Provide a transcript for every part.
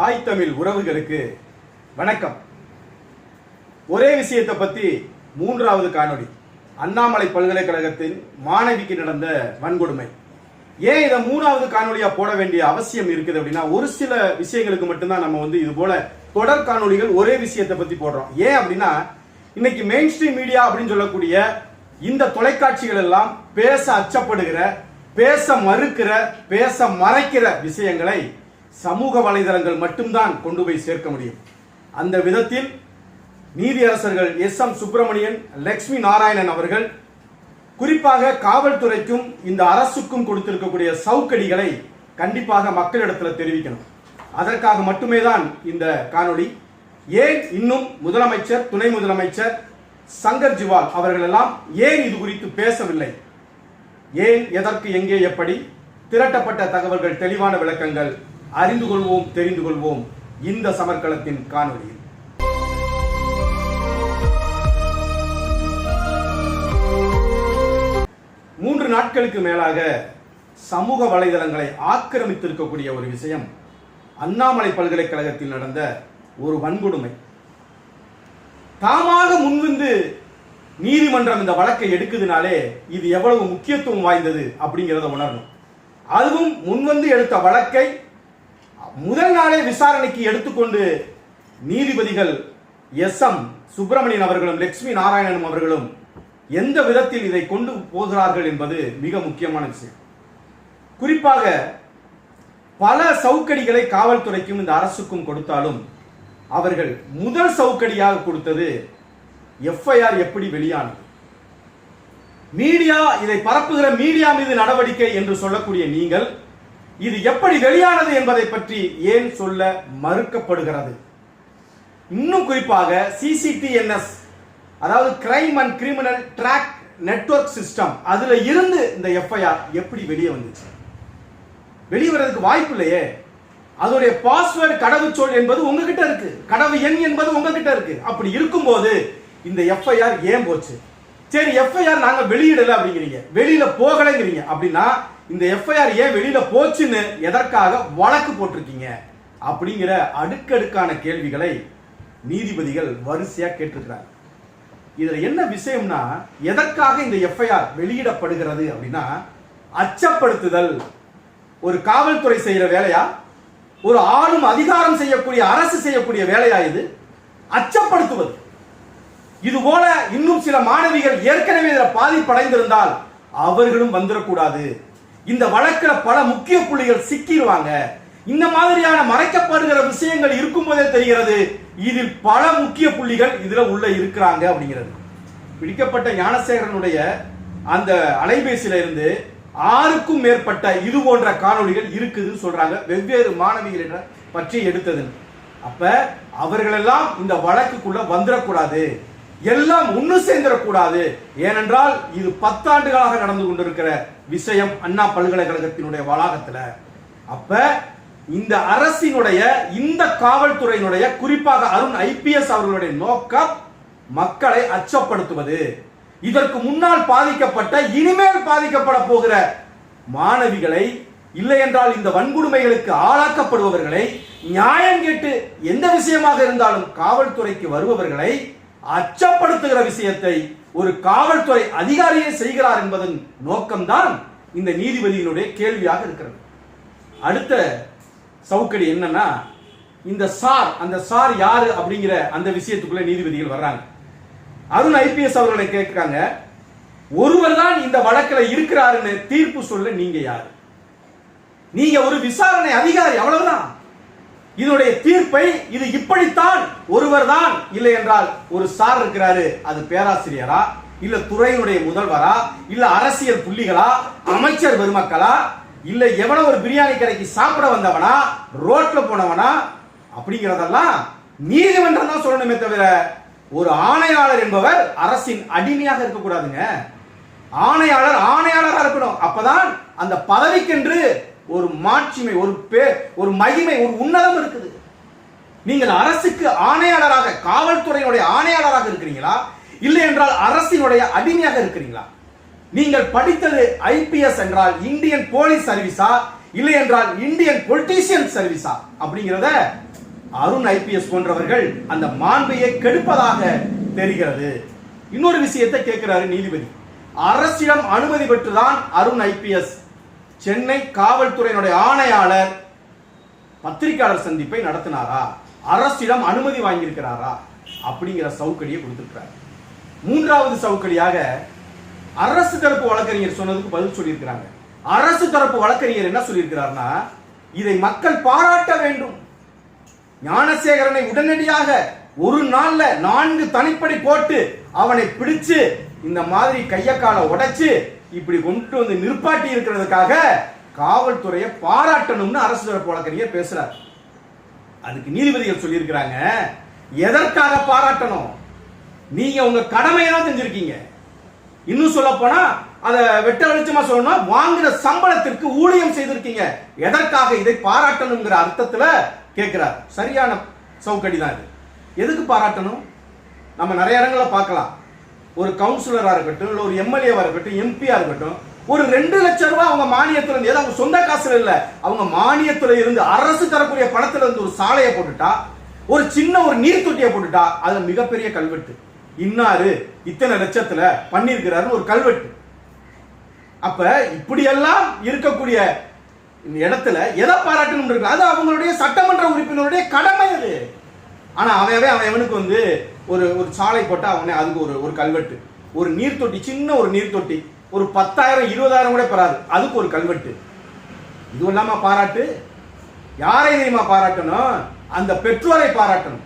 தாய் தமிழ் உறவுகளுக்கு வணக்கம். ஒரே விஷயத்தை பத்தி மூன்றாவது காணொளி. அண்ணாமலை பல்கலைக்கழகத்தின் மாணவிக்கு நடந்த வன்கொடுமை. ஏன் இதை மூணாவது காணொலியாக போட வேண்டிய அவசியம் இருக்குது அப்படின்னா ஒரு சில விஷயங்களுக்கு மட்டும்தான் நம்ம வந்து இது போல தொடர் காணொளிகள் ஒரே விஷயத்தை பத்தி போடுறோம். ஏன் அப்படின்னா இன்னைக்கு மெயின் ஸ்ட்ரீம் மீடியா அப்படின்னு சொல்லக்கூடிய இந்த தொலைக்காட்சிகள் எல்லாம் பேச அச்சப்படுகிற பேச மறுக்கிற பேச மறைக்கிற விஷயங்களை சமூக வலைதளங்கள் மட்டும்தான் கொண்டு போய் சேர்க்க முடியும். அந்த விதத்தில் நீதியரசர்கள் எஸ் எம் சுப்பிரமணியன் லக்ஷ்மி நாராயணன் அவர்கள் குறிப்பாக காவல்துறைக்கும் இந்த அரசுக்கும் கொடுத்திருக்கக்கூடிய சவுக்கடிகளை கண்டிப்பாக மக்களிடத்தில் தெரிவிக்கணும். அதற்காக மட்டுமே தான் இந்த காணொளி. ஏன் இன்னும் முதலமைச்சர் துணை முதலமைச்சர் சங்கர் ஜிவால் அவர்கள் எல்லாம் ஏன் இது குறித்து பேசவில்லை? ஏன் எதற்கு எங்கே எப்படி? திரட்டப்பட்ட தகவல்கள் தெளிவான விளக்கங்கள் அறிந்து கொள்வோம் தெரிந்து கொள்வோம். இந்த சமர்க்களத்தின் காணொலியில் மூன்று நாட்களுக்கு மேலாக சமூக வலைதளங்களை ஆக்கிரமித்திருக்கக்கூடிய ஒரு விஷயம் அண்ணாமலை பல்கலைக்கழகத்தில் நடந்த ஒரு வன்கொடுமை. தாமாக முன்வந்து நீதிமன்றம் இந்த வழக்கை எடுக்குதுனாலே இது எவ்வளவு முக்கியத்துவம் வாய்ந்தது அப்படிங்கிறத உணரணும். அதுவும் முன்வந்து எடுத்த வழக்கை முதல் நாளே விசாரணைக்கு எடுத்துக்கொண்டு நீதிபதிகள் எஸ் எம் சுப்பிரமணியன் அவர்களும் லட்சுமி நாராயணனும் அவர்களும் எந்த விதத்தில் இதை கொண்டு போகிறார்கள் என்பது மிக முக்கியமான விஷயம். குறிப்பாக பல சவுக்கடிகளை காவல்துறைக்கும் இந்த அரசுக்கும் கொடுத்தாலும் அவர்கள் முதல் சவுக்கடியாக கொடுத்தது எஃப்ஐஆர் எப்படி வெளியானது? மீடியா இதை பரப்புகிற மீடியா மீது நடவடிக்கை என்று சொல்லக்கூடிய நீங்கள் இது எப்படி வெளியானது என்பதை பற்றி ஏன் சொல்ல மறுக்கப்படுகிறது? இன்னும் குறிப்பாக சிசிடிஎன்எஸ் அதாவது crime and criminal track network system அதுல இருந்து இந்த எஃப்ஐஆர் எப்படி வெளியே வந்துச்சு? வெளியே வர்றதுக்கு வாய்ப்பு இல்லையே. அதோடைய பாஸ்வேர்டு கடவுச்சொல் என்பது உங்ககிட்ட இருக்கு. கடவு எண் என்பது உங்ககிட்ட இருக்கு. அப்படி இருக்கும்போது இந்த எஃப்ஐஆர் ஏன் போச்சு? சரி எஃப்ஐஆர் நாங்க வெளியிடல அப்படிங்கிறீங்க. வெளியில போகலைங்கிறீங்க. அப்படின்னா இந்த எஃப்ஐஆர் ஏன் வெளியில போச்சுன்னு எதற்காக வழக்கு போட்டிருக்கீங்க? அப்படிங்கிற அடுக்கடுக்கான கேள்விகளை நீதிபதிகள் வரிசையா கேட்டிருக்கிறாங்க. இதுல என்ன விஷயம்னா எதற்காக இந்த எஃப்ஐஆர் வெளியிடப்படுகிறது அப்படின்னா அச்சப்படுத்துதல். ஒரு காவல்துறை செய்யற வேலையா? ஒரு ஆளும் அதிகாரம் செய்யக்கூடிய அரசு செய்யக்கூடிய வேலையா இது? அச்சப்படுத்துவது. இது போல இன்னும் சில மாணவிகள் ஏற்கனவே இதில் பாதிப்படைந்திருந்தால் அவர்களும் வந்துடக்கூடாது இந்த வழக்கில் பல முக்கிய புள்ளிகள் சிக்கிடுவாங்க இந்த மாதிரியான மறைக்கப்படுகிற விஷயங்கள் இருக்கும்போதே தெரிகிறது இதில் பல முக்கிய புள்ளிகள் இதுல உள்ள இருக்கிறாங்க அப்படிங்கிறது. பிடிக்கப்பட்ட ஞானசேகரனுடைய அந்த அலைபேசியில இருந்து ஆறுக்கும் மேற்பட்ட இது போன்ற காணொளிகள் இருக்குதுன்னு சொல்றாங்க. வெவ்வேறு மாணவிகளிடம் பற்றி எடுத்ததுன்னு அப்ப அவர்களெல்லாம் இந்த வழக்குக்குள்ள வந்துடக்கூடாது எல்லாம் ஒன்று சேர்ந்துடக்கூடாது. ஏனென்றால் இது பத்தாண்டுகளாக நடந்து கொண்டிருக்கிற விஷயம் அண்ணா பல்கலைக்கழகத்தினுடைய வளாகத்தில். அப்ப இந்த அரசினுடைய இந்த காவல்துறையினுடைய குறிப்பாக அருண் ஐபிஎஸ் அவர்களுடைய நோக்கம் மக்களை அச்சப்படுத்துவது. இதற்கு முன்னால் பாதிக்கப்பட்ட இனிமேல் பாதிக்கப்பட போகிற மாணவிகளை இல்லை என்றால் இந்த வன்கொடுமைகளுக்கு ஆளாக்கப்படுபவர்களை நியாயம் கேட்டு எந்த விஷயமாக இருந்தாலும் காவல்துறைக்கு வருபவர்களை அச்சப்படுத்துகிற விஷயத்தை ஒரு காவல்துறை அதிகாரியே செய்கிறார் என்பதன் நோக்கம்தான் இந்த நீதிபதியினுடைய கேள்வியாக இருக்கிறது. அடுத்த சவுக்கடி என்னன்னா இந்த சார் அந்த சார் யாரு அப்படிங்கிற அந்த விஷயத்துக்குள்ள நீதிபதிகள் வர்றாங்க. அருண் ஐபிஎஸ் அவர்களை கேட்கிறாங்க ஒருவர் தான் இந்த வழக்கில் இருக்கிறாருன்னு தீர்ப்பு சொல்ல நீங்க யாரு? நீங்க ஒரு விசாரணை அதிகாரி அவ்வளவுதான். இதனுடைய தீர்ப்பை இது இப்படித்தான் ஒருவர் தான் இல்லை என்றால் ஒரு சார் இருக்கிறாரு அது பேராசிரியரா? இல்ல துறையினுடைய முதல்வரா? இல்ல அரசியல் புள்ளிகளா? அமைச்சர் பெருமக்களா? இல்ல எவனோ ஒரு பிரியாணி கடைக்கு சாப்பிட வந்தவனா? ரோட்ல போனவனா? அப்படிங்கிறதெல்லாம் நீதிமன்றம் தான் சொல்லணுமே தவிர ஒரு ஆணையாளர் என்பவர் அரசின் அடிமையாக இருக்கக்கூடாதுங்க. ஆணையாளர் ஆணையாளராக இருக்கணும். அப்பதான் அந்த பதவிக்கென்று ஒரு மாட்சிமை ஒரு பேர் ஒரு மகிமை ஒரு உன்னதம் இருக்குது. நீங்கள் அரசுக்கு ஆணையாளராக காவல்துறையினுடைய ஆணையாளராக இருக்கிறீங்களா? இல்லை என்றால் அரசினுடைய அடிமையாக இருக்கிறீங்களா? நீங்கள் படித்தது ஐபிஎஸ் என்றால் இந்தியன் போலீஸ் சர்வீஸா? இல்லை என்றால் இந்தியன் பொலிட்டீசியன் சர்வீஸா? அப்படிங்கிறத அருண் ஐபிஎஸ் போன்றவர்கள் அந்த மாண்பையை கெடுப்பதாக தெரிகிறது. இன்னொரு விஷயத்தை கேட்கிறாரு நீதிபதி. அரசிடம் அனுமதி பெற்றுதான் அருண் ஐபிஎஸ் சென்னை காவல்துறையினுடைய ஆணையாளர் பத்திரிகையாளர் சந்திப்பை நடத்தினாரா? அரசிடம் அனுமதி வாங்கியிருக்கிறாரா? அப்படிங்கிற சவுக்கடியை கொடுத்திருக்கிறார். மூன்றாவது சவுக்கடியாக அரசு தரப்பு வழக்கறிஞர் சொன்னதுக்கு பதில் சொல்லியிருக்கிறாங்க. அரசு தரப்பு வழக்கறிஞர் என்ன சொல்லியிருக்கிறார்னா இதை மக்கள் பாராட்ட வேண்டும். ஞானசேகரனை உடனடியாக ஒரு நாள்ல நான்கு தனிப்படை போட்டு அவனை பிடிச்சு இந்த மாதிரி கையக்கால உடைச்சு இப்படி கொண்டு வந்து நிற்பாட்டி இருக்கிறதுக்காக காவல்துறையை பாராட்டணும்னு அரசு தரப்பு வழக்கறிஞர் பேசுறார். அதுக்கு நீதிபதிகள் சொல்லியிருக்கிறாங்க எதற்காக பாராட்டணும்? நீங்க உங்க கடமையை தான் செஞ்சிருக்கீங்க. இன்னும் சொல்ல போனா அதை வெட்ட வெளிச்சமா சொல்லணும்னா வாங்குற சம்பளத்திற்கு ஊழியம் செய்திருக்கீங்க. எதற்காக இதை பாராட்டணுங்கிற அர்த்தத்துல கேட்கிறார். சரியான சவுக்கடி தான் இது. எதுக்கு பாராட்டணும்? நம்ம நிறைய இடங்களை பார்க்கலாம். ஒரு கவுன்சிலராக இருக்கட்டும் இல்லை ஒரு எம்எல்ஏவாக இருக்கட்டும் எம்பியா இருக்கட்டும் ஒரு ரெண்டு லட்சம் ரூபாய் அவங்க மானியத்துல இருந்து ஏதோ அவங்க சொந்த காசுல இல்ல அவங்க மானியத்துல இருந்து அரசு தரக்கூடிய பணத்துல இருந்து ஒரு சாலையை போட்டுட்டா ஒரு சின்ன ஒரு நீர் தொட்டியை போட்டுட்டா அது மிகப்பெரிய கல்வெட்டு. இன்னாரு இத்தனை லட்சத்துல பண்ணியிருக்கிறாருன்னு ஒரு கல்வெட்டு. அப்ப இப்படியெல்லாம் இருக்கக்கூடிய இடத்துல எதை பாராட்டணும் அது அவங்களுடைய சட்டமன்ற உறுப்பினருடைய கடமை அது. ஆனா அவன் அவன் அவனுக்கு வந்து ஒரு ஒரு சாலை போட்டால் அவனே அதுக்கு ஒரு ஒரு கல்வெட்டு. ஒரு நீர்த்தொட்டி சின்ன ஒரு நீர்த்தொட்டி. ஒரு பத்தாயிரம் இருபதாயிரம் கூட பெறாது. அதுக்கு ஒரு கல்வெட்டு. இது இல்லாமல் பாராட்டு. யாரை தெரியுமா பாராட்டணும்? அந்த பெற்றோரை பாராட்டணும்.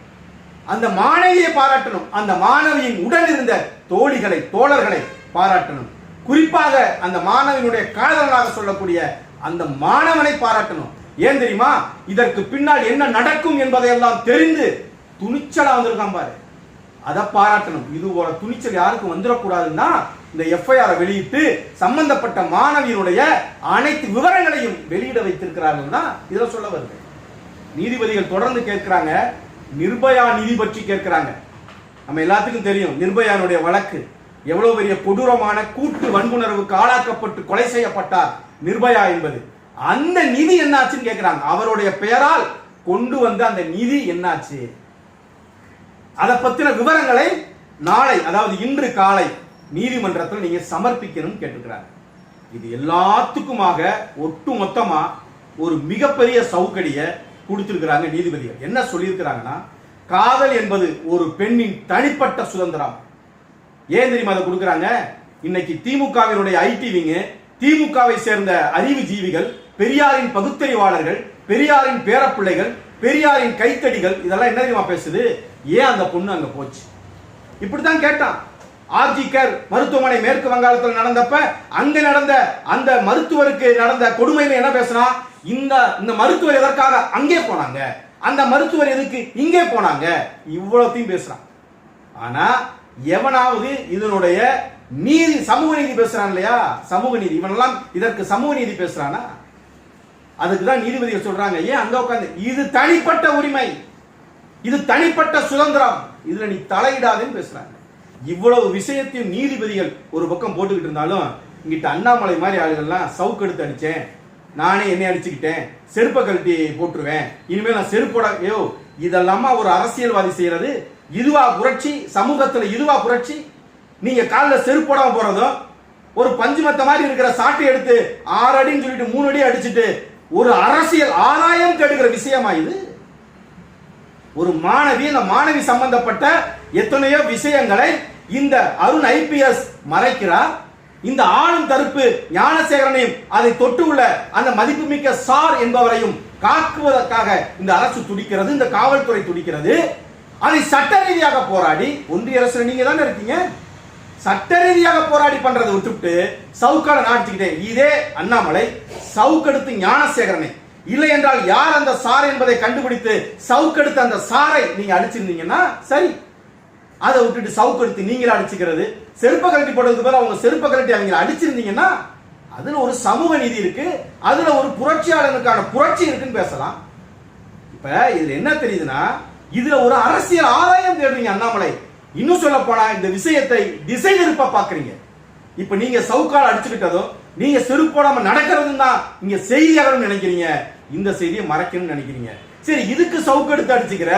அந்த மாணவியை பாராட்டணும். அந்த மாணவியின் உடன் இருந்த தோழிகளை தோழர்களை பாராட்டணும். குறிப்பாக அந்த மாணவியினுடைய காதலனாக சொல்லக்கூடிய அந்த மாணவனை பாராட்டணும். ஏன் தெரியுமா? இதற்கு பின்னால் என்ன நடக்கும் என்பதையெல்லாம் தெரிந்து துணிச்சலா வந்திருக்கான் பாரு. அதை பாராட்டணும். இது ஒரு துணிச்சல் யாருக்கும் வந்துடக்கூடாதுன்னா இந்த எஃப்ஐஆர் வெளியிட்டு சம்பந்தப்பட்ட மாணவியினுடைய அனைத்து விவரங்களையும் வெளியிட வைத்திருக்கிறார்கள் தான் இதை சொல்ல வருது. நீதிபதிகள் தொடர்ந்து கேட்கிறாங்க. நிர்பயா நிதி பற்றி கேட்கிறாங்க. நம்ம எல்லாத்துக்கும் தெரியும் நிர்பயானுடைய வழக்கு. எவ்வளவு பெரிய கொடூரமான கூட்டு வன்புணர்வுக்கு ஆளாக்கப்பட்டு கொலை செய்யப்பட்டார் நிர்பயா என்பது. அந்த நிதி என்னாச்சுன்னு கேட்கிறாங்க. அவருடைய பெயரால் கொண்டு வந்த அந்த நிதி என்னாச்சு? அதை பத்தின விவரங்களை நாளை அதாவது இன்று காலை நீதிமன்றத்தில் நீங்க சமர்ப்பிக்கணும்னு கேட்டுக்கிறாங்க இது எல்லாத்துக்குமாக ஒட்டு மொத்தமா ஒரு மிகப்பெரிய சவுக்கடிய கொடுத்திருக்கிறாங்க நீதிபதிகள். என்ன சொல்லியிருக்கிறாங்கன்னா காதல் என்பது ஒரு பெண்ணின் தனிப்பட்ட சுதந்திரம். ஏன் தெரியுமா அதை கொடுக்குறாங்க? இன்னைக்கு திமுகவினுடைய ஐடிவிங்க திமுகவை சேர்ந்த அறிவு ஜீவிகள் பெரியாரின் பகுத்தறிவாளர்கள் பெரியாரின் பேரப்பிள்ளைகள் பெரியாரின் கைத்தடிகள் இதெல்லாம் என்ன தெரியுமா பேசுது? ஏன் அந்த பொண்ணு அங்க போச்சு? இப்படித்தான் கேட்டான். ஆர்ஜி கேர் மருத்துவமனை மேற்கு வங்காளத்தில் நடந்தப்ப அங்க நடந்த அந்த மருத்துவருக்கு நடந்த கொடுமையில என்ன பேசினா இந்த இந்த மருத்துவர் எதற்காக அங்கே போனாங்க? அந்த மருத்துவர் எதுக்கு இங்கே போனாங்க? இவ்வளவுத்தையும் பேசுறான். ஆனா எவனாவது இதனுடைய நீதி சமூக நீதி பேசுறான் இல்லையா? சமூக நீதி. இவனெல்லாம் இதற்கு சமூக நீதி பேசுறானா? அதுக்கு தான் நீதிபதிகள் சொல்றாங்க ஏன் அங்க உட்காந்து இது தனிப்பட்ட உரிமை. இது தனிப்பட்ட சுதந்திரம். இதுல நீ தலையிடாதேன்னு பேசுறாங்க. இவ்வளவு விஷயத்தையும் நீதிபதிகள் ஒரு பக்கம் போட்டுக்கிட்டு இருந்தாலும் இங்கிட்ட அண்ணாமலை மாதிரி ஆளுகள்லாம் சவுக்கு எடுத்து அடிச்சேன். நானே என்னை அடிச்சுக்கிட்டேன். செருப்பை கழட்டி போட்டுருவேன். இனிமேல் நான் செருப்போட ஐயோ இதெல்லாமா ஒரு அரசியல்வாதி செய்யறது? இதுவா புரட்சி? சமூகத்துல இதுவா புரட்சி? நீங்க காலில் செருப்போடாம போறதும் ஒரு பஞ்சுமத்த மாதிரி இருக்கிற சாட்டை எடுத்து ஆறு அடின்னு சொல்லிட்டு மூணு அடி அடிச்சுட்டு ஒரு அரசியல் ஆதாயம் கெடுக்கிற விஷயமா இது? ஒரு மாணவி அந்த மாணவி சம்பந்தப்பட்ட எத்தனையோ விஷயங்களை இந்த அருண் ஐபிஎஸ் மறைக்கிறார். இந்த ஆளும் தரப்பு ஞானசேகரனையும் அதை தொட்டு உள்ள அந்த மதிப்புமிக்க சார் என்பவரையும் காக்குவதற்காக இந்த அரசு துடிக்கிறது இந்த காவல்துறை துடிக்கிறது. அதை சட்ட ரீதியாக போராடி ஒன்றிய அரசு நீங்க தானே இருக்கீங்க? சட்ட ரீதியாக போராடி பண்றதை விட்டுவிட்டு சவுக்கால நாட்டிக்கிட்டே இதே அண்ணாமலை சவுக்கெடுத்து ஞானசேகரனை இல்லை என்றால் யார் அந்த சார் என்பதை கண்டுபிடித்து சவுக்கெடுத்து அந்த சாரை நீங்க அடிச்சிருந்தீங்கன்னா சரி. அதை விட்டுட்டு சவுக்கெடுத்து நீங்களே அடிச்சுக்கிறது. செருப்ப கழட்டி போடுறதுக்கு பதிலா அவங்க செருப்ப கழட்டி அவங்க அடிச்சிருந்தீங்கன்னா அதுல ஒரு சமூக நீதி இருக்கு. அதுல ஒரு புரட்சியாளனுக்கான புரட்சி இருக்குன்னு பேசலாம். இப்ப இதுல என்ன தெரியுதுன்னா இதுல ஒரு அரசியல் ஆதாயம் தேடுறீங்க அண்ணாமலை. இன்னும் சொல்ல போனா இந்த விஷயத்தை திசை திருப்ப பாக்குறீங்க இப்ப நீங்க சவுக்கால் அடிச்சுக்கிட்டதும் நீங்க செருப்பு போடாம நடக்கிறதும் தான் இங்க செய்தியாகணும் நினைக்கிறீங்க. இந்த செய்தியை மறைக்கணும்னு நினைக்கிறீங்க. சரி இதுக்கு சவுக்கெடுத்து அடிச்சுக்கிற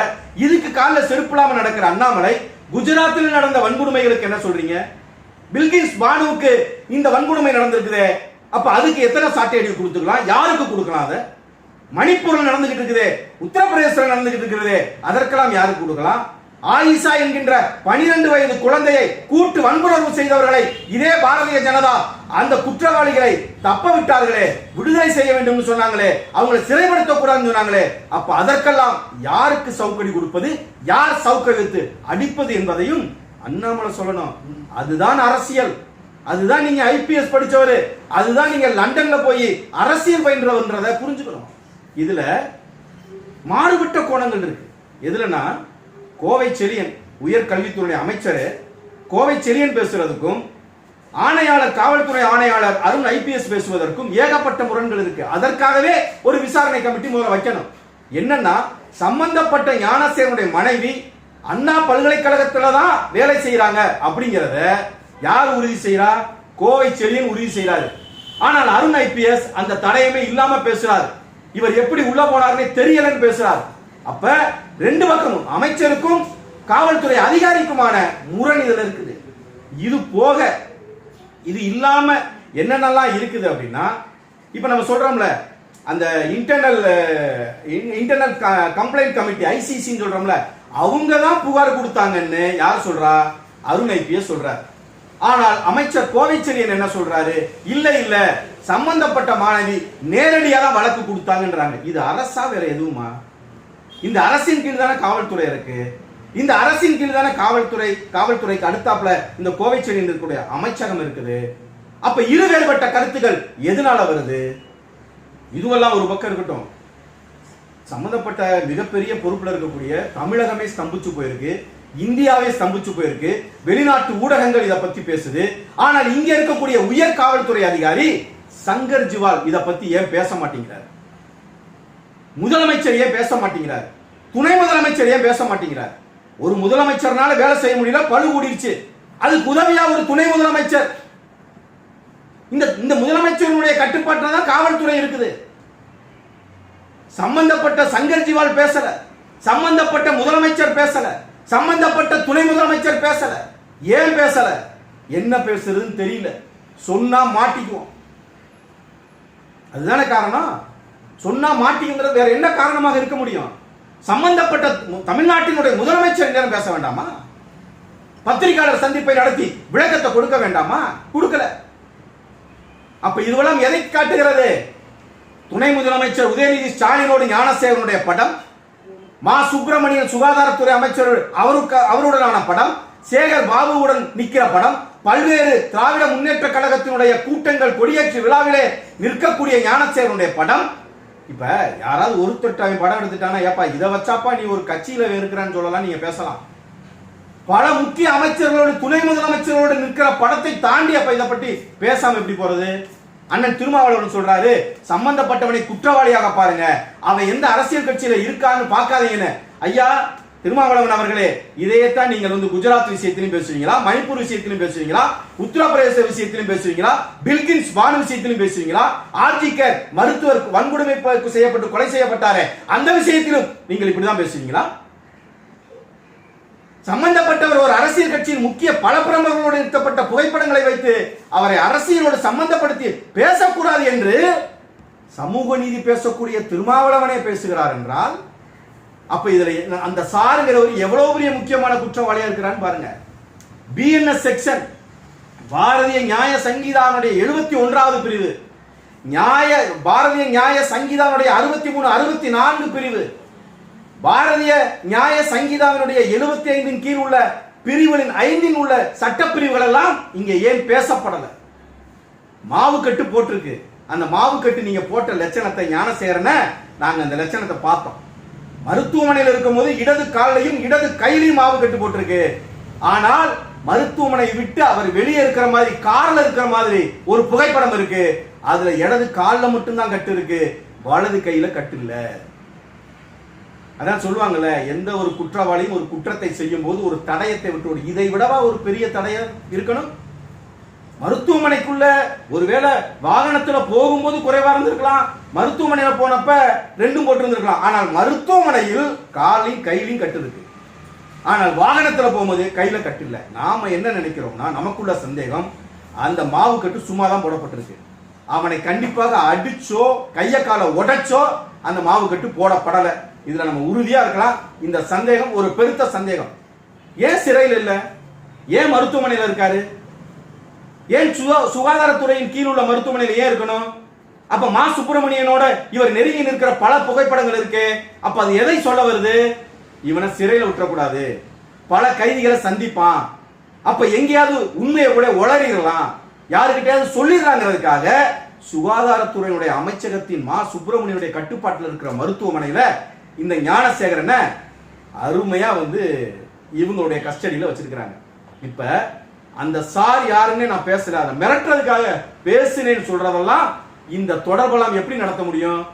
இதுக்கு காலில் செருப்பு இல்லாம நடக்கிற அண்ணாமலை குஜராத்தில் நடந்த வன்கொடுமைகளுக்கு என்ன சொல்றீங்க? பில்கிஸ் பானுவுக்கு இந்த வன்கொடுமை நடந்திருக்குதே. அப்ப அதுக்கு எத்தனை சாட்டையடி கொடுத்துக்கலாம்? யாருக்கு கொடுக்கலாம் அதை? மணிப்பூர்ல நடந்துகிட்டு இருக்குது. உத்தரப்பிரதேசத்தில் நடந்துகிட்டு இருக்குது அதற்கெல்லாம் யாருக்கு கொடுக்கலாம்? ஆயிஷா என்கின்ற பனிரெண்டு வயது குழந்தையை கூட்டு வன்புணர்வு செய்தவர்களை இதே பாரதிய ஜனதா அந்த குற்றவாளிகளை தப்ப விட்டார்களே விடுதலை செய்ய வேண்டும் சொன்னாங்களே அவங்களை சிறைப்படுத்த கூடாதுன்னு சொன்னாங்களே அப்ப அதற்கெல்லாம் யாருக்கு சவுக்கடி கொடுப்பது யார் சவுக்கடித்து அடிப்பது என்பதையும் அண்ணாமலை சொல்லணும். அதுதான் அரசியல். அதுதான் நீங்க ஐபிஎஸ் படிச்சவரு. அதுதான் நீங்க லண்டன்ல போய் அரசியல் பயின்றவன்றதை புரிஞ்சுக்கணும். இதுல மாறுபட்ட கோணங்கள் இருக்கு. எதுலன்னா கோவை செழியன் உயர் கல்வித்துறை அமைச்சர் கோவை செழியன் பேசுறதுக்கும் ஆணையாளர் காவல்துறை ஆணையாளர் அருண் ஐபிஎஸ் பேசுவதற்கும் ஏகப்பட்ட முரண்கள் இருக்கு. அதற்காகவே ஒரு விசாரணை கமிட்டி முதல்ல வைக்கணும். என்னன்னா சம்பந்தப்பட்ட ஞானசேனுடைய மனைவி அண்ணா பல்கலைக்கழகத்துல தான் வேலை செய்யறாங்க அப்படிங்கறத யார் உறுதி செய்யறா கோவை செழியன் உறுதி செய்யறாரு ஆனால் அருண் ஐபிஎஸ் அந்த தடையமே இல்லாம பேசுறாரு. இவர் எப்படி உள்ள போனாருன்னே தெரியலன்னு பேசுறார். அப்ப ரெண்டு பக்கமும் அமைச்சருக்கும் காவல்துறை அதிகாரிக்குமான முரண் இதில் இருக்குது. இது போக இது இல்லாம என்னென்னலாம் இருக்குது அப்படின்னா இப்ப நம்ம சொல்றோம்ல அந்த இன்டர்னல் இன்டர்னல் கம்ப்ளைண்ட் கமிட்டி ஐசிசின்னு சொல்றோம்ல அவங்க தான் புகார் கொடுத்தாங்கன்னு யார் சொல்றா? அருண் ஐபிஎஸ் சொல்றார். ஆனால் அமைச்சர் கோவைச்செழியன் என்ன சொல்றாரு? இல்ல இல்ல சம்பந்தப்பட்ட மாணவி நேரடியாக வழக்கு கொடுத்தாங்கன்றாங்க. இது அரசா வேற எதுவுமா? இந்த அரசின் கீழ் தானே காவல்துறை இருக்கு? இந்த அரசின் கீழ் தானே காவல்துறை காவல்துறைக்கு அடுத்தாப்புல இந்த கோவைச்செழியன் இருக்கக்கூடிய அமைச்சகம் இருக்குது. அப்ப இரு வேறுபட்ட கருத்துக்கள் எதனால வருது? இதுவெல்லாம் ஒரு பக்கம் இருக்கட்டும். சம்பந்தப்பட்ட மிகப்பெரிய பொறுப்புல இருக்கக்கூடிய தமிழகமே ஸ்தம்பிச்சு போயிருக்கு. இந்தியாவே ஸ்தம்பிச்சு போயிருக்கு. வெளிநாட்டு ஊடகங்கள் இதை பத்தி பேசுது. ஆனால் இங்க இருக்கக்கூடிய உயர் காவல்துறை அதிகாரி சங்கர் ஜிவால் இதை பத்தி ஏன் பேச மாட்டேங்கிறார்? முதலமைச்சரையே பேச மாட்டேங்கிறார். துணை முதலமைச்சரையே பேச மாட்டேங்கிறார். ஒரு முதலமைச்சர்னால வேலை செய்ய முடியல பழு கூடிருச்சு அதுக்கு உதவியா ஒரு துணை முதலமைச்சர். இந்த இந்த முதலமைச்சருடைய கட்டுப்பாட்டில் தான் காவல்துறை இருக்குது. சம்பந்தப்பட்ட சங்கர் ஜிவால் பேசல. சம்பந்தப்பட்ட முதலமைச்சர் பேசல. சம்பந்தப்பட்ட துணை முதலமைச்சர் பேசல. ஏன் பேசல? என்ன பேசுறதுன்னு தெரியல. சொன்னா மாட்டிக்குவோம். அதுதானே காரணம்? சொன்னா மாட்டிங்கிறது வேற என்ன காரணமாக இருக்க முடியும்? சம்பந்தப்பட்ட தமிழ்நாட்டினுடைய முதலமைச்சர் நேரம் பேச வேண்டாமா? பத்திரிகையாளர் சந்திப்பை நடத்தி விளக்கத்தை கொடுக்க வேண்டாமா? கொடுக்கல. அப்ப இதுவெல்லாம் எதை காட்டுகிறது? துணை முதலமைச்சர் உதயநிதி ஸ்டாலினோடு ஞானசேகரனுடைய படம் மா. சுப்பிரமணியன் சுகாதாரத்துறை அமைச்சர் அவருக்கு அவருடனான படம் சேகர் பாபுவுடன் நிற்கிற படம் பல்வேறு திராவிட முன்னேற்ற கழகத்தினுடைய கூட்டங்கள் கொடியேற்று விழாவிலே நிற்கக்கூடிய ஞானசேகரனுடைய படம் இப்ப யாராவது ஒருத்தர் அவன் படம் எடுத்துட்டானா ஏப்பா இதை வச்சாப்பா நீ ஒரு கட்சியில இருக்கிறான்னு சொல்லலாம் நீங்க பேசலாம். பல முக்கிய அமைச்சர்களோடு துணை முதலமைச்சர்களோடு நிற்கிற படத்தை தாண்டி அப்ப இதை பற்றி பேசாம எப்படி போறது? அண்ணன் திருமாவளவன் சொல்றாரு சம்பந்தப்பட்டவனை குற்றவாளியாக பாருங்க. அவன் எந்த அரசியல் கட்சியில இருக்கான்னு பார்க்காதீங்கன்னு. ஐயா திருமாவளவன் அவர்களே இதையத்தான் நீங்கள் வந்து குஜராத் விஷயத்திலும் பேசுவீங்களா? மணிப்பூர் விஷயத்திலும் பேசுவீங்களா? உத்தரப்பிரதேச விஷயத்திலும் பேசுவீங்களா? பில்கின்ஸ் பானு விஷயத்திலும் பேசுவீங்களா? ஆர்ஜிகர் மருத்துவர் வன்கொடுமை செய்யப்பட்டு கொலை செய்யப்பட்டாரே அந்த விஷயத்திலும் நீங்கள் இப்படிதான் பேசுவீங்களா? சம்பந்தப்பட்டவர் ஒரு அரசியல் கட்சியின் முக்கிய பல பிரமுகர்களோடு நிறுத்தப்பட்ட புகைப்படங்களை வைத்து அவரை அரசியலோடு சம்பந்தப்படுத்தி பேசக்கூடாது என்று சமூக நீதி பேசக்கூடிய திருமாவளவனே பேசுகிறார் என்றால் அப்ப இதுல என்ன- அந்த சாருங்கிறவர் எவ்வளவு பெரிய முக்கியமான குற்றவாளியா இருக்கிறான்னு பாருங்க. பிஎன்எஸ் செக்ஷன் பாரதிய நியாய சங்கீதானுடைய எழுபத்தி ஒன்றாவது பிரிவு நியாய பாரதிய நியாய சங்கீதானுடைய அறுபத்தி மூணு அறுபத்தி நான்கு பிரிவு பாரதிய நியாய சங்கீதாவினுடைய எழுபத்தி ஐந்தின் கீழ் உள்ள பிரிவுகளின் ஐந்தின் உள்ள சட்ட பிரிவுகள் எல்லாம் இங்க ஏன் பேசப்படல? மாவு கட்டு போட்டிருக்கு. அந்த மாவு கட்டு நீங்க போட்ட லட்சணத்தை ஞானசேரன நாங்க அந்த லட்சணத்தை பார்த்தோம். மருத்துவமனையில் இருக்கும்போது இடது காலையும் இடது கையிலையும் மாவு கட்டு போட்டிருக்கு. ஆனால் மருத்துவமனை விட்டு அவர் வெளியே இருக்கிற மாதிரி கார்ல இருக்கிற மாதிரி ஒரு புகைப்படம் இருக்கு. அதுல இடது காலில் மட்டும்தான் கட்டு இருக்கு. வலது கையில கட்டு இல்ல. அதான் சொல்லுவாங்கல்ல எந்த ஒரு குற்றவாளியும் ஒரு குற்றத்தை செய்யும் போது ஒரு தடயத்தை விட்டு இதை விடவா ஒரு பெரிய தடயம் இருக்கணும்? மருத்துவமனைக்குள்ள ஒருவேளை வாகனத்துல போகும்போது குறைவா இருந்திருக்கலாம். மருத்துவமனையில போனப்ப ரெண்டும் போட்டு இருந்திருக்கலாம் ஆனால் மருத்துவமனையில் காலையும் கையிலையும் கட்டு ஆனால் வாகனத்துல போகும்போது கையில கட்டு நாம என்ன நினைக்கிறோம்னா நமக்குள்ள சந்தேகம் அந்த மாவு கட்டு சும்மா தான் போடப்பட்டிருக்கு. அவனை கண்டிப்பாக அடிச்சோ கைய காலை உடைச்சோ அந்த மாவு கட்டு போடப்படல. இதுல நம்ம உறுதியா இருக்கலாம். இந்த சந்தேகம் ஒரு பெருத்த சந்தேகம். ஏன் சிறையில் இல்ல? ஏன் மருத்துவமனையில இருக்காரு? ஏன் சுகா- சுகாதாரத்துறையின் கீழ் உள்ள மருத்துவமனையில் ஏன் இருக்கணும்? அப்ப மா. சுப்பிரமணியனோட இவர் நெருங்கி நிற்கிற பல புகைப்படங்கள் இருக்கு. அப்ப அது எதை சொல்ல வருது? இவனை சிறையில் விட்டுறக்கூடாது. பல கைதிகளை சந்திப்பான். அப்ப எங்கேயாவது உண்மையை கூட உளறிடலாம் யாருக்கிட்டையாவது சொல்லிடுறாங்கிறதுக்காக சுகாதாரத்துறையினுடைய அமைச்சகத்தின் மா. சுப்பிரமணியனுடைய கட்டுப்பாட்டில் இருக்கிற மருத்துவமனையில இந்த ஞானசேகரனை அருமையா வந்து இவங்களுடைய கஸ்டடியில் வச்சிருக்கிறாங்க. இப்ப அந்த சார் யாருன்னு நான் பேசல. அதை மிரட்டுறதுக்காக பேசினேன்னு சொல்றதெல்லாம் இந்த தொடர்பெல்லாம் எப்படி நடத்த முடியும்?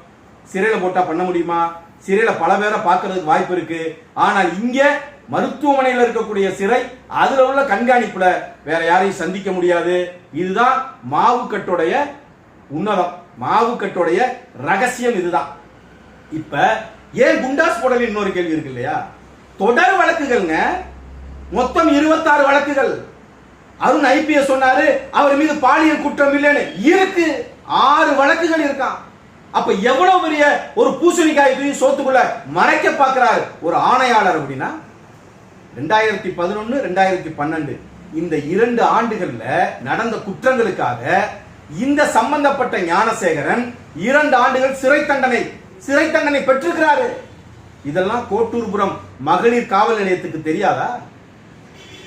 சிறையில போட்டா பண்ண முடியுமா? சிறையில பல பேரை பார்க்கறதுக்கு வாய்ப்பு இருக்கு. ஆனால் இங்க மருத்துவமனையில் இருக்கக்கூடிய சிறை அதுல உள்ள கண்காணிப்புல வேற யாரையும் சந்திக்க முடியாது. இதுதான் மாவுக்கட்டுடைய உன்னதம். மாவுக்கட்டுடைய ரகசியம் இதுதான். இப்ப ஏன் குண்டாஸ் போடல இன்னொரு கேள்வி இருக்கு இல்லையா? தொடர் வழக்குகள்ங்க. மொத்தம் 26 வழக்குகள். அருண் ஐபிஎஸ் சொன்னாரு அவர் மீது பாலியல் குற்றம் இல்லைன்னு. இருக்கு. ஆறு வழக்குகள் இருக்கான் அப்ப எவ்வளவு பெரிய ஒரு பூசணிக்காய் தூக்கி சோத்துக்குள்ள மறைக்க பார்க்கிறாரு ஒரு ஆணையாளர் அப்படின்னா ரெண்டாயிரத்தி பதினொன்னு ரெண்டாயிரத்தி பன்னெண்டு இந்த இரண்டு ஆண்டுகள்ல நடந்த குற்றங்களுக்காக இந்த சம்பந்தப்பட்ட ஞானசேகரன் இரண்டு ஆண்டுகள் சிறை தண்டனை சிறை தண்டனை பெற்றிருக்கிறாரு. இதெல்லாம் கோட்டூர்புரம் மகளிர் காவல் நிலையத்துக்கு தெரியாதா?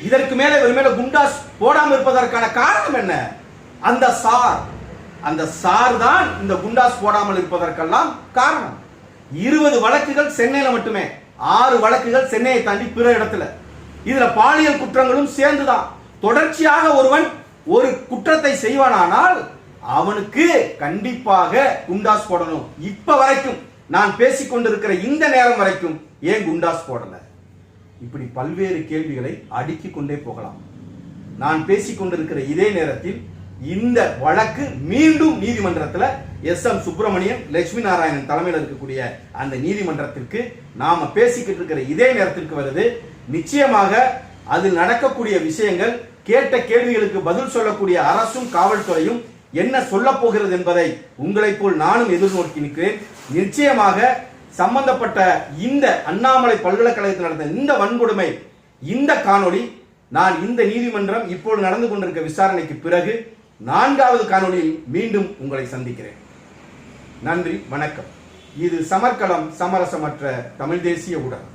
இதற்கு மேல இவர் மேல குண்டாஸ் போடாம இருப்பதற்கான காரணம் என்ன? அந்த சார். அந்த சார் தான் இந்த குண்டாஸ் போடாமல் இருப்பதற்கெல்லாம் காரணம். இருபது வழக்குகள் சென்னையில மட்டுமே. ஆறு வழக்குகள் சென்னையை தாண்டி பிற இடத்துல. இதுல பாலியல் குற்றங்களும் சேர்ந்துதான். தொடர்ச்சியாக ஒருவன் ஒரு குற்றத்தை செய்வானானால் அவனுக்கு கண்டிப்பாக குண்டாஸ் போடணும். இப்ப வரைக்கும் நான் பேசிக்கொண்டிருக்கிற இந்த நேரம் வரைக்கும் ஏன் குண்டாஸ் போடல? இப்படி பல்வேறு கேள்விகளை அடுக்கிக் கொண்டே போகலாம். நான் பேசிக் கொண்டிருக்கிற இதே நேரத்தில் இந்த வழக்கு மீண்டும் நீதிமன்றத்தில் எஸ் எம் சுப்பிரமணியன் லட்சுமி நாராயணன் தலைமையில் இருக்கக்கூடிய அந்த நீதிமன்றத்திற்கு நாம பேசிக்கிட்டு இருக்கிற இதே நேரத்திற்கு வருது. நிச்சயமாக அதில் நடக்கக்கூடிய விஷயங்கள் கேட்ட கேள்விகளுக்கு பதில் சொல்லக்கூடிய அரசும் காவல்துறையும் என்ன சொல்ல போகிறது என்பதை உங்களைப் போல் நானும் எதிர்நோக்கி நிற்கிறேன். நிச்சயமாக சம்பந்தப்பட்ட இந்த அண்ணாமலை பல்கலைக்கழகத்தில் நடந்த இந்த வன்கொடுமை இந்த காணொளி நான் இந்த நீதிமன்றம் இப்போது நடந்து கொண்டிருக்க விசாரணைக்கு பிறகு நான்காவது காணொளியில் மீண்டும் உங்களை சந்திக்கிறேன். நன்றி வணக்கம். இது சமர்க்களம் சமரசமற்ற தமிழ் தேசிய ஊடகம்.